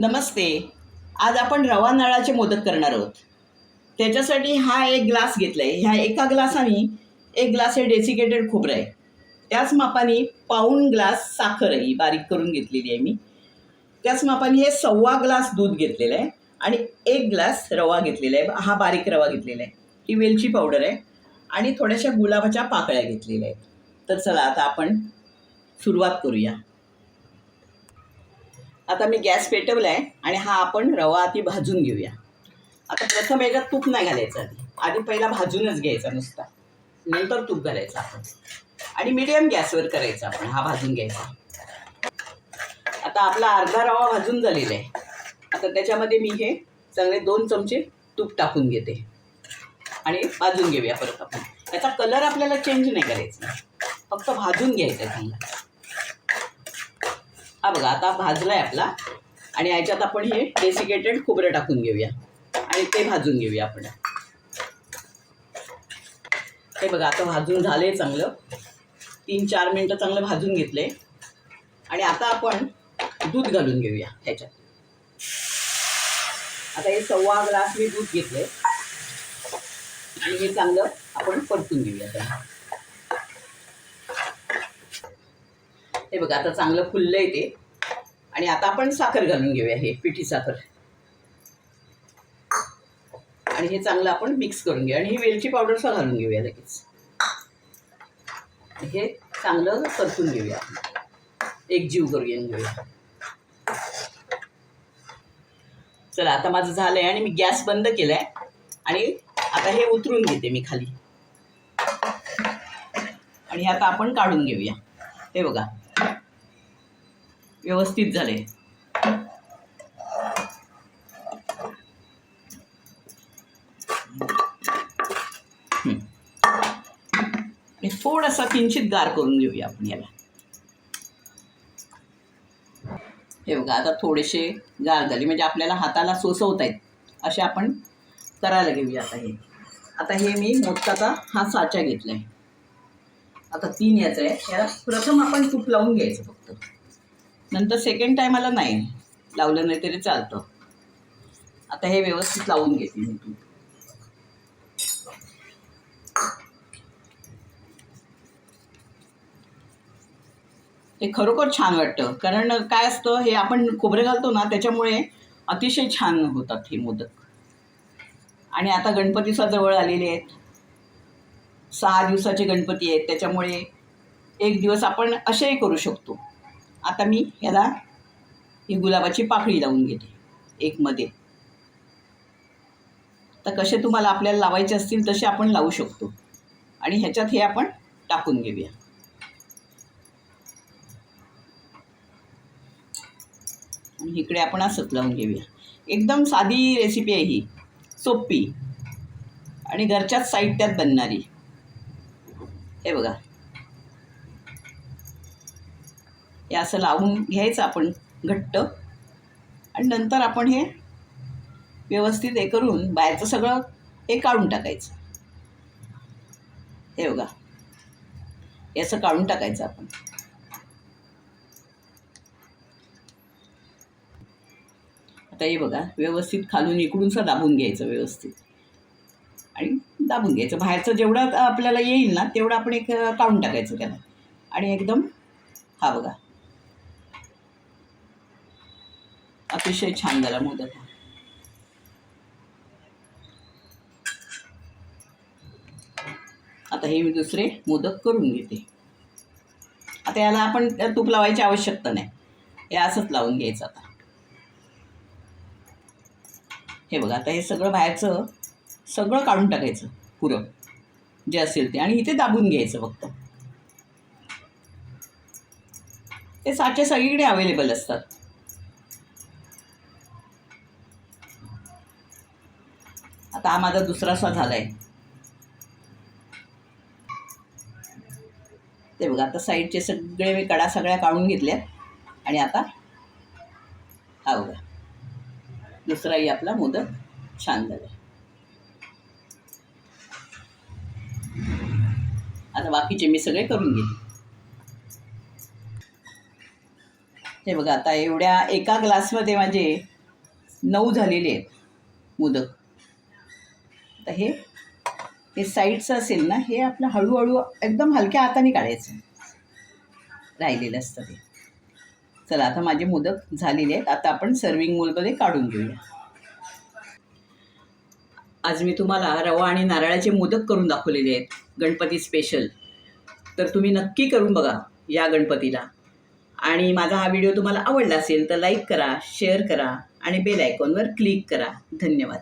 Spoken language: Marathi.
नमस्ते. आज आपण रवा नारळाचे मोदक करणार आहोत. त्याच्यासाठी हा एक ग्लास घेतला आहे ह्या एका ग्लासाने एक ग्लास हे डेसिकेटेड खोबरं आहे. त्याच मापाने पाऊण ग्लास साखर आहे ही बारीक करून घेतलेली आहे मी. त्याच मापाने हे सव्वा ग्लास दूध घेतलेलं आहे आणि एक ग्लास रवा घेतलेला आहे. हा बारीक रवा घेतलेला आहे. ही वेलची पावडर आहे आणि थोड्याशा गुलाबाच्या पाकळ्या घेतलेल्या आहेत. तर चला आता आपण सुरुवात करूया. आता मी गॅस पेटवला आहे आणि हा आपण रवा आधी भाजून घेऊया. आता प्रथम याच्यात तूप नाही घालायचं आधी. आधी पहिला भाजूनच घ्यायचा नुसता. नंतर तूप घालायचं आपण. आणि मिडियम गॅसवर करायचा आपण. हा भाजून घ्यायचा. आता आपला अर्धा रवा भाजून झालेला आहे. आता त्याच्यामध्ये मी हे चांगले दोन चमचे तूप टाकून घेते. आणि भाजून घेऊया परत आपण. याचा कलर आपल्याला चेंज नाही करायचा. फक्त भाजून घ्यायचा चांगला. हा बघा आता भाजला आहे आपला. आणि याच्यात आपण हे डेसिकेटेड खोबरं टाकून घेऊया. आणि ते भाजून घेऊया आपण. हे बघा आता भाजून झालं आहे चांगलं. तीन चार मिनटं चांगलं भाजून घेतले आणि आता आपण दूध घालून घेऊया ह्याच्यात. आता हे सव्वा ग्लास मी दूध घेतले आणि हे चांगलं आपण परतून घेऊया. त्याला हे बघा आता चांगलं फुललं आहे ते. आणि आता आपण साखर घालून घेऊया हे पिठी साखर. आणि हे चांगलं आपण मिक्स करून घेऊया. आणि ही वेलची पावडरसुद्धा घालून घेऊया लगेच. हे चांगलं परतून घेऊया एक जीव करूया घेऊया. चला आता माझं झालंय आणि मी गॅस बंद केलाय. आणि आता हे उतरून घेते मी खाली. आणि हे आता आपण काढून घेऊया. हे बघा. व्यवस्थित झाले. हे थोडासा किंचित गार करून घेऊया आपण याला. हे बघा आता थोडेसे गार झाले. म्हणजे आपल्याला हाताला सोसवत आहेत असे आपण करायला घेऊया आता हे. आता हे मी मोदकाचा हा साचा घेतला आहे आता तीन याचा आहे. याला प्रथम आपण तूप लावून घ्यायचं फक्त. नंतर सेकंड टायमाला नाही. लावलं नाही तरी चालतं. आता हे व्यवस्थित लावून घेते मी तू. ते खरोखर छान वाटतं. कारण काय असतं हे आपण खोबरे घालतो ना त्याच्यामुळे अतिशय छान होतात हे मोदक. आणि आता गणपतीचा जवळ आलेले आहेत. सहा दिवसाचे गणपती आहेत. त्याच्यामुळे एक दिवस आपण असेही करू शकतो. आता मी ह्याला ही गुलाबाची पाकळी लावून घेते एक मध्ये. तर कसे तुम्हाला आपल्याला लावायचे असतील तसे आपण लावू शकतो. आणि ह्याच्यात हे आपण टाकून घेऊया. आणि इकडे आपण असंच लावून घेऊया. एकदम साधी रेसिपी आहे ही. सोपी आणि घरच्याच साहित्यात बनणारी. हे बघा. हे असं लावून घ्यायचं आपण घट्ट. आणि नंतर आपण हे व्यवस्थित हे करून बाहेरचं सगळं हे काढून टाकायचं. हे बघा. हे असं काढून टाकायचं आपण. आता हे बघा व्यवस्थित खालून इकडूनसं दाबून घ्यायचं व्यवस्थित. आणि दाबून घ्यायचं. बाहेरचं जेवढं आपल्याला येईल ना तेवढं आपण एक काढून टाकायचं त्याला. आणि एकदम हा बघा. अतिशय छान झाला मोदक. हा आता हे मी दुसरे मोदक करून घेते. आता याला आपण तूप लावायची आवश्यकता नाही. हे असंच लावून घ्यायचं आता. हे बघा आता हे सगळं बाहेरचं सगळं काढून टाकायचं पुरं. जे असेल ते. आणि इथे दाबून घ्यायचं फक्त. ते साचे सगळीकडे अवेलेबल असतात. आता हा माझा दुसरा स्वा झाला आहे ते बघा आता साईडचे सगळे मी कडा सगळ्या काढून घेतल्या. आणि आता हा बघा दुसराही आपला मोदक छान झाला. आता बाकीचे मी सगळे करून घेते. हे बघा आता एवढ्या एका ग्लासमध्ये माझे नऊ झालेले आहेत मोदक. आता हे हे साईडचं असेल ना हे आपलं हळूहळू एकदम हलक्या हाताने काढायचं. राहिलेलं असतं ते. चला आता माझे मोदक झालेले आहेत. आता आपण सर्विंग मोलमध्ये काढून घेऊया. आज मी तुम्हाला रवा आणि नारळाचे मोदक करून दाखवलेले आहेत. गणपती स्पेशल तर तुम्ही नक्की करून बघा या गणपतीला. आणि माझा हा व्हिडिओ तुम्हाला आवडला असेल तर लाईक करा शेअर करा आणि बेल आयकॉनवर क्लिक करा. धन्यवाद.